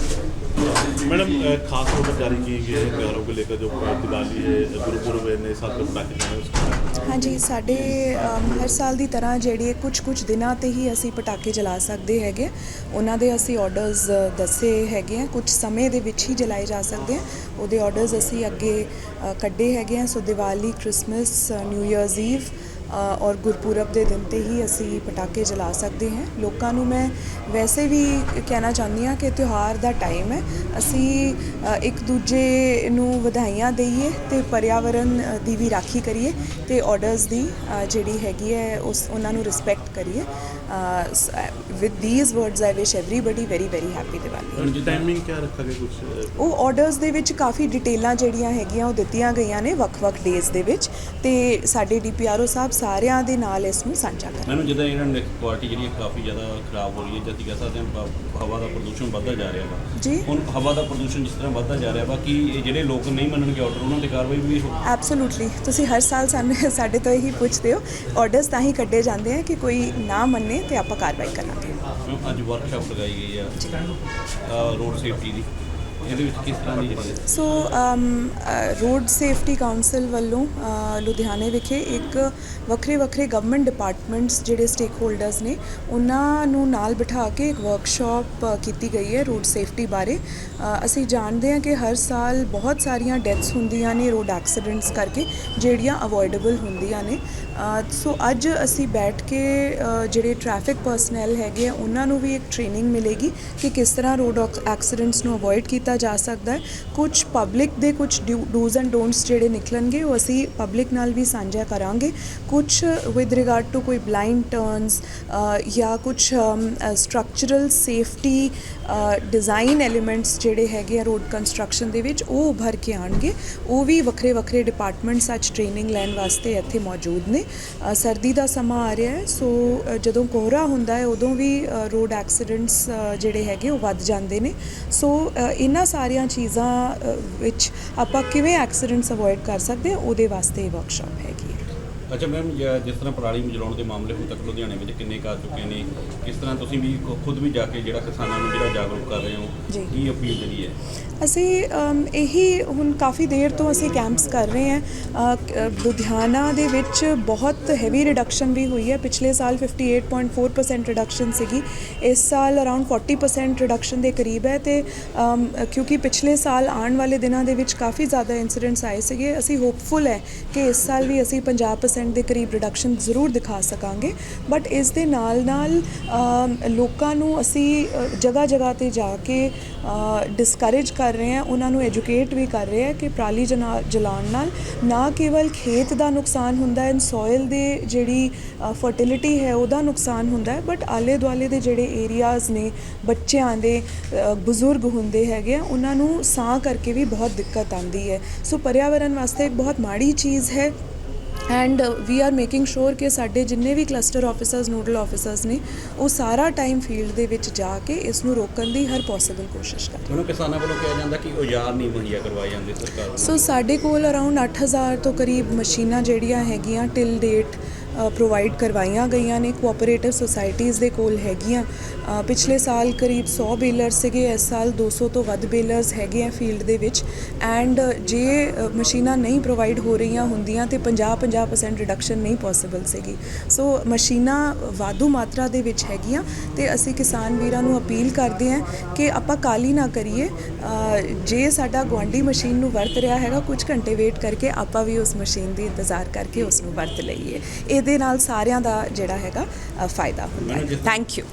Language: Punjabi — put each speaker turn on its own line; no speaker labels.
मैडम अ, खास तौर पर जारी की गई है त्योहारों को लेकर जो दिवाली है गुरुपुरब है नए साल का पटाखे जो है उसका
ਹਾਂਜੀ ਸਾਡੇ ਅਮ, ਹਰ ਸਾਲ ਦੀ ਤਰ੍ਹਾਂ ਜਿਹੜੇ ਕੁਝ ਕੁਝ ਦਿਨਾਂ ਤੇ ਹੀ ਅਸੀਂ ਪਟਾਕੇ ਜਲਾ ਸਕਦੇ ਹੈਗੇ ਉਹਨਾਂ ਦੇ ਅਸੀਂ ਆਰਡਰਸ ਦੱਸੇ ਹੈਗੇ ਆ ਕੁਝ ਸਮੇਂ ਦੇ ਵਿੱਚ ਹੀ ਜਲਾਏ ਜਾ ਸਕਦੇ ਆ ਉਹਦੇ ਆਰਡਰਸ ਅਸੀਂ ਅੱਗੇ ਅ, ਕੱਢੇ ਹੈਗੇ ਆ so Diwali Christmas New Year's Eve ਅ, ਔਰ ਗੁਰਪੁਰਬ ਦੇ ਦਿਨ ਤੇ ਹੀ ਅਸੀਂ ਪਟਾਕੇ ਜਲਾ ਸਕਦੇ ਹਾਂ ਲੋਕਾਂ ਨੂੰ ਮੈਂ ਵੈਸੇ ਵੀ ਕਹਿਣਾ ਚਾਹੁੰਦੀ ਹਾਂ ਕਿ ਤਿਉਹਾਰ ਦਾ ਟਾਈਮ ਹੈ ਅਸੀਂ ਅ, ਇੱਕ ਦੂਜੇ ਨੂੰ ਵਧਾਈਆਂ ਦਈਏ ਤੇ ਪਰਿਆਵਰਨ ਅ, ਦੀ ਵੀ ਰਾਖੀ ਕਰੀਏ ਤੇ ਆਰਡਰਸ ਦੀ ਅ, ਜਿਹੜੀ ਹੈਗੀ ਹੈ ਉਸ ਉਹਨਾਂ ਨੂੰ ਰਿਸਪੈਕਟ ਕਰੀਏ with these words I wish everybody very very happy Diwali
timing क्या रखा गया कुछ अ,
ਉਹ ਆਰਡਰਸ ਦੇ ਵਿੱਚ ਕਾਫੀ ਡਿਟੇਲਾਂ ਜਿਹੜੀਆਂ ਹੈਗੀਆਂ ਉਹ ਦਿੱਤੀਆਂ ਗਈਆਂ ਨੇ ਵੱਖ-ਵੱਖ ਡੇਜ਼ ਦੇ ਵਿੱਚ ਤੇ ਸਾਡੇ ਡੀਪੀਆਰਓ ਸਾਹਿਬ ਸਾਰਿਆਂ ਦੇ ਨਾਲ ਇਸ ਨੂੰ ਸਾਂਝਾ ਕਰ
ਮੈਨੂੰ ਜਿੱਦਾਂ ਇਹਨਾਂ ਦੀ ਕੁਆਲਿਟੀ ਜਿਹੜੀ ਹੈ ਕਾਫੀ ਜ਼ਿਆਦਾ ਖਰਾਬ ਹੋ ਰਹੀ ਹੈ ਜਦ ਕਹਿ ਸਕਦੇ ਹਾਂ ਹਵਾ ਦਾ ਪ੍ਰਦੂਸ਼ਣ ਵੱਧਦਾ ਜਾ ਰਿਹਾ ਵਾ।
ਜੀ।
ਹੁਣ ਹਵਾ ਦਾ ਪ੍ਰਦੂਸ਼ਣ ਜਿਸ ਤਰ੍ਹਾਂ ਵੱਧਦਾ ਜਾ ਰਿਹਾ ਵਾ ਕਿ ਇਹ ਜਿਹੜੇ ਲੋਕ ਨਹੀਂ ਮੰਨਣਗੇ ਆਰਡਰ ਉਹਨਾਂ ਤੇ ਕਾਰਵਾਈ ਵੀ ਹੋ
ਐਬਸੋਲੂਟਲੀ ਤੁਸੀਂ ਹਰ ਸਾਲ ਸਾਨੂੰ ਸਾਡੇ ਤੋਂ ਇਹੀ ਪੁੱਛਦੇ ਹੋ ਆਰਡਰਸ ਤਾਂ ਹੀ ਕੱਢੇ ਜਾਂਦੇ ਆ ਕਿ ਕੋਈ ਨਾ ਮੰਨੇ ਤੇ ਆਪਾਂ ਕਾਰਵਾਈ ਕਰਾਂਗੇ।
ਅੱਜ ਵਰਕਸ਼ਾਪ ਲਗਾਈ ਗਈ ਆ ਰੋਡ ਸੇਫਟੀ ਦੀ। ਇਹਦੇ ਵਿੱਚ ਕਿਸ ਤਰ੍ਹਾਂ ਦੀ
ਸੋ ਰੋਡ ਸੇਫਟੀ ਕਾਉਂਸਲ ਵੱਲੋਂ ਲੁਧਿਆਣੇ ਵਿਖੇ ਇੱਕ ਵੱਖਰੇ ਵੱਖਰੇ ਗਵਰਨਮੈਂਟ ਡਿਪਾਰਟਮੈਂਟਸ ਜਿਹੜੇ ਸਟੇਕ ਹੋਲਡਰਸ ਨੇ, ਉਹਨਾਂ ਨੂੰ ਨਾਲ ਬਿਠਾ ਕੇ ਇੱਕ ਵਰਕਸ਼ਾਪ ਕੀਤੀ ਗਈ ਹੈ ਰੋਡ ਸੇਫਟੀ ਬਾਰੇ। ਅਸੀਂ ਜਾਣਦੇ ਹਾਂ ਕਿ ਹਰ ਸਾਲ ਬਹੁਤ ਸਾਰੀਆਂ ਡੈਥਸ ਹੁੰਦੀਆਂ ਨੇ ਰੋਡ ਐਕਸੀਡੈਂਟਸ ਕਰਕੇ, ਜਿਹੜੀਆਂ ਅਵੋਇਡੇਬਲ ਹੁੰਦੀਆਂ ਨੇ। ਸੋ, ਅੱਜ ਅਸੀਂ ਬੈਠ ਕੇ ਜਿਹੜੇ ਟ੍ਰੈਫਿਕ ਪਰਸਨਲ ਹੈਗੇ ਆ, ਉਹਨਾਂ ਨੂੰ ਵੀ ਇੱਕ ਟ੍ਰੇਨਿੰਗ ਮਿਲੇਗੀ ਕਿ ਕਿਸ ਤਰ੍ਹਾਂ ਰੋਡ ਐਕਸੀਡੈਂਟਸ ਨੂੰ ਅਵੋਇਡ ਕੀਤਾ ਕੀਤਾ ਜਾ ਸਕਦਾ ਹੈ। ਕੁਝ ਪਬਲਿਕ ਦੇ ਕੁਝ ਡੂਜ਼ ਐਂਡ ਡੋਨਟਸ ਜਿਹੜੇ ਨਿਕਲਣਗੇ, ਉਹ ਅਸੀਂ ਪਬਲਿਕ ਨਾਲ ਵੀ ਸਾਂਝਾ ਕਰਾਂਗੇ। ਕੁਝ ਵਿਦ ਰਿਗਾਰਡ ਟੂ ਕੋਈ ਬਲਾਈਂਡ ਟਰਨਸ ਜਾਂ ਕੁਝ ਸਟਰਕਚਰਲ ਸੇਫਟੀ ਡਿਜ਼ਾਈਨ ਐਲੀਮੈਂਟਸ ਜਿਹੜੇ ਹੈਗੇ ਆ ਰੋਡ ਕੰਸਟਰਕਸ਼ਨ ਦੇ ਵਿੱਚ, ਉਹ ਉਭਰ ਕੇ ਆਣਗੇ ਉਹ ਵੀ ਵੱਖਰੇ ਵੱਖਰੇ ਡਿਪਾਰਟਮੈਂਟਸ ਅੱਜ ਟ੍ਰੇਨਿੰਗ ਲੈਣ ਵਾਸਤੇ ਇੱਥੇ ਮੌਜੂਦ ਨੇ। ਸਰਦੀ ਦਾ ਸਮਾਂ ਆ ਰਿਹਾ ਹੈ, ਸੋ ਜਦੋਂ ਕੋਹਰਾ ਹੁੰਦਾ ਹੈ, ਉਦੋਂ ਵੀ ਰੋਡ ਐਕਸੀਡੈਂਟਸ ਜਿਹੜੇ ਹੈਗੇ, ਉਹ ਵੱਧ ਜਾਂਦੇ ਨੇ। ਸੋ ਇਹਨਾਂ ਇਹਨਾਂ ਸਾਰੀਆਂ ਚੀਜ਼ਾਂ ਵਿੱਚ ਆਪਾਂ ਕਿਵੇਂ ਐਕਸੀਡੈਂਟਸ ਅਵੋਇਡ ਕਰ ਸਕਦੇ ਉਹਦੇ ਵਾਸਤੇ ਇਹ ਵਰਕਸ਼ਾਪ ਹੈਗੀ
ਅੱਛਾ ਮੈਮ ਜਿਸ ਤਰ੍ਹਾਂ ਪਰਾਲੀ ਨੂੰ ਜਲਾਉਣ ਦੇ ਮਾਮਲੇ ਹੁਣ ਤੱਕ ਲੁਧਿਆਣੇ ਵਿੱਚ ਕਿੰਨੇ ਕੁ ਚੁੱਕੇ ਨੇ? ਕਿਸ ਤਰ੍ਹਾਂ ਤੁਸੀਂ ਵੀ ਖੁਦ ਵੀ ਜਾ ਕੇ ਜਿਹੜਾ ਕਿਸਾਨਾਂ ਨੂੰ ਜਿਹੜਾ ਜਾਗਰੂਕ ਕਰ ਰਹੇ ਹੋ। ਕੀ ਅਪੀਲ ਜਿਹੜੀ ਹੈ?
ਅਸੀਂ ਇਹੀ ਹੁਣ ਕਾਫੀ ਦੇਰ ਤੋਂ ਅਸੀਂ ਕੈਂਪਸ ਕਰ ਰਹੇ ਹਾਂ। ਲੁਧਿਆਣਾ ਦੇ ਵਿੱਚ ਬਹੁਤ ਹੈਵੀ ਰਿਡਕਸ਼ਨ ਵੀ ਹੋਈ ਹੈ। ਪਿਛਲੇ ਸਾਲ 58.4% ਰਿਡਕਸ਼ਨ ਸੀਗੀ। ਇਸ ਸਾਲ ਅਰਾਊਂਡ 40% ਰਿਡਕਸ਼ਨ ਦੇ ਕਰੀਬ ਹੈ ਤੇ ਕਿਉਂਕਿ ਪਿਛਲੇ ਸਾਲ ਆਉਣ ਵਾਲੇ ਦਿਨਾਂ ਦੇ ਵਿੱਚ ਕਾਫੀ ਜ਼ਿਆਦਾ ਇਨਸੀਡੈਂਟਸ ਆਏ ਸੀਗੇ। ਅਸੀਂ ਹੋਪਫੁਲ ਹੈ ਕਿ ਇਸ ਸਾਲ ਵੀ ਅਸੀਂ 50% ਦੇ ਕਰੀਬ ਰਿਡਕਸ਼ਨ ਜ਼ਰੂਰ ਦਿਖਾ ਸਕਾਂਗੇ। ਬਟ ਇਸ ਦੇ ਨਾਲ ਨਾਲ ਲੋਕਾਂ ਨੂੰ ਅਸੀਂ ਜਗ੍ਹਾ ਜਗ੍ਹਾ ਤੇ ਜਾ ਕੇ ਡਿਸਕਰੇਜ ਕਰ ਰਹੇ ਹਾਂ, ਉਹਨਾਂ ਨੂੰ ਐਜੂਕੇਟ ਵੀ ਕਰ ਰਹੇ ਹਾਂ ਕਿ ਪਰਾਲੀ ਜਨਾ, ਜਲਾਉਣ ਨਾਲ ਨਾ ਕੇਵਲ ਖੇਤ ਦਾ ਨੁਕਸਾਨ ਹੁੰਦਾ ਹੈ ਸੋਇਲ ਦੇ ਜਿਹੜੀ ਫਰਟੀਲਿਟੀ ਹੈ, ਉਹਦਾ ਨੁਕਸਾਨ ਹੁੰਦਾ ਹੈ ਬਟ ਆਲੇ ਦੁਆਲੇ ਦੇ ਜਿਹੜੇ ਏਰੀਆਜ਼ ਨੇ, ਬੱਚਿਆਂ ਦੇ ਬਜ਼ੁਰਗ ਹੁੰਦੇ ਹੈਗੇ ਆ, ਉਹਨਾਂ ਨੂੰ ਸਾਹ ਕਰਕੇ ਵੀ ਬਹੁਤ ਦਿੱਕਤ ਆਉਂਦੀ ਹੈ। ਸੋ ਪਰਿਆਵਰਨ ਵਾਸਤੇ ਇੱਕ ਬਹੁਤ ਮਾੜੀ ਚੀਜ਼ ਹੈ। And we are making sure ਕਿ ਸਾਡੇ ਜਿੰਨੇ ਵੀ ਕਲਸਟਰ ਆਫਿਸਰਸ ਨੋਡਲ ਆਫਿਸਰਸ ਨੇ ਉਹ ਸਾਰਾ ਟਾਈਮ ਫੀਲਡ ਦੇ ਵਿੱਚ ਜਾ ਕੇ ਇਸ ਨੂੰ ਰੋਕਣ ਦੀ ਹਰ ਪੋਸੀਬਲ ਕੋਸ਼ਿਸ਼ ਕਰ
ਉਹਨਾਂ ਕਿਸਾਨਾਂ ਵੱਲੋਂ ਕਿਹਾ ਜਾਂਦਾ ਕਿ ਔਜ਼ਾਰ ਨਹੀਂ ਮੁਹੱਈਆ ਕਰਵਾਏ ਜਾਂਦੇ ਸਰਕਾਰ ਵੱਲੋਂ।
ਸੋ ਸਾਡੇ ਕੋਲ ਅਰਾਊਂਡ 8000 ਤੋਂ ਕਰੀਬ ਮਸ਼ੀਨਾਂ ਜਿਹੜੀਆਂ ਹੈਗੀਆਂ ਟਿਲ ਡੇਟ ਪ੍ਰੋਵਾਈਡ ਕਰਵਾਈਆਂ ਗਈਆਂ ਨੇ ਕੋਆਪਰੇਟਿਵ ਸੁਸਾਇਟੀਆਂ ਦੇ ਕੋਲ ਹੈਗੀਆਂ। ਪਿਛਲੇ ਸਾਲ ਕਰੀਬ 100 ਬੇਲਰ ਸੀਗੇ, ਇਸ ਸਾਲ 200 ਤੋਂ ਵੱਧ ਬੇਲਰਸ ਹੈਗੇ ਆ ਫੀਲਡ ਦੇ ਵਿੱਚ। ਐਂਡ ਜੇ ਮਸ਼ੀਨਾਂ ਨਹੀਂ ਪ੍ਰੋਵਾਈਡ ਹੋ ਰਹੀਆਂ ਹੁੰਦੀਆਂ ਤੇ 50-50% ਰਿਡਕਸ਼ਨ ਨਹੀਂ ਪੋਸੀਬਲ ਸੀਗੀ। ਸੋ ਮਸ਼ੀਨਾਂ ਵਾਧੂ ਮਾਤਰਾ ਦੇ ਵਿੱਚ ਹੈਗੀਆਂ ਤੇ ਅਸੀਂ ਕਿਸਾਨ ਵੀਰਾਂ ਨੂੰ ਅਪੀਲ ਕਰਦੇ ਹਾਂ ਕਿ ਆਪਾਂ ਕਾਲੀ ਨਾ ਕਰੀਏ। ਜੇ ਸਾਡਾ ਗੁਆਂਢੀ ਮਸ਼ੀਨ ਨੂੰ ਵਰਤ ਰਿਹਾ ਹੈਗਾ, ਕੁਝ ਘੰਟੇ ਵੇਟ ਕਰਕੇ ਆਪਾਂ ਵੀ ਉਸ ਮਸ਼ੀਨ ਦੀ ਇੰਤਜ਼ਾਰ ਕਰਕੇ ਉਸ ਨੂੰ ਵਰਤ ਲਈਏ। ਇਹਦੇ ਨਾਲ ਸਾਰਿਆਂ ਦਾ ਜਿਹੜਾ ਹੈਗਾ ਫਾਇਦਾ ਹੁੰਦਾ ਹੈ। Thank you